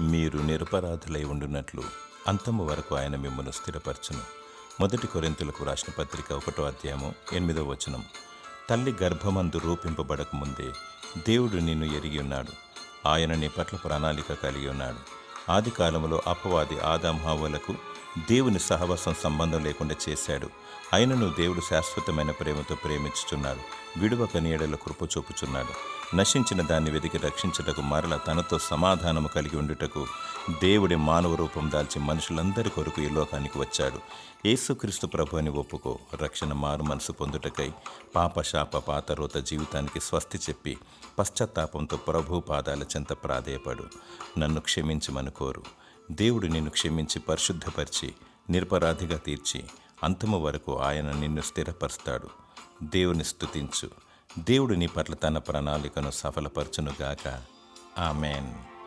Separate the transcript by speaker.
Speaker 1: మీరు నిరపరాధులై ఉండునట్లు అంతము వరకు ఆయన మిమ్మల్ని స్థిరపరచును. మొదటి కొరింతులకు రాసిన పత్రిక ఒకటో అధ్యాయము ఎనిమిదో వచనం. తల్లి గర్భమందు రూపింపబడక ముందే దేవుడు నిన్ను ఎరిగి ఉన్నాడు. ఆయన నీ పట్ల ప్రణాళిక కలిగి ఉన్నాడు. ఆది కాలంలో అపవాది ఆదాం దేవుని సహవాసం సంబంధం లేకుండా చేశాడు. ఆయనను దేవుడు శాశ్వతమైన ప్రేమతో ప్రేమించుచున్నాడు. విడువక నీడల కృప చూపుచున్నాడు. నశించిన దాన్ని వెతికి రక్షించుటకు మరల తనతో సమాధానము కలిగి ఉండుటకు దేవుడి మానవ రూపం దాల్చి మనుషులందరి కొరకు ఈ లోకానికి వచ్చాడు. యేసుక్రీస్తు ప్రభు అని ఒప్పుకో రక్షణ మారు మనసు పొందుటకై పాపశాప పాతరోత జీవితానికి స్వస్తి చెప్పి పశ్చాత్తాపంతో ప్రభు పాదాల చెంత ప్రాధేయపడు. నన్ను క్షమించమని కోరు. దేవుడు నిన్ను క్షమించి పరిశుద్ధపరిచి నిరపరాధిగా తీర్చి అంతము వరకు ఆయన నిన్ను స్థిరపరుస్తాడు. దేవుని స్థుతించు దేవుడు నీ పట్ల తన ప్రణాళికను సఫలపరచునుగాక. ఆమెన్.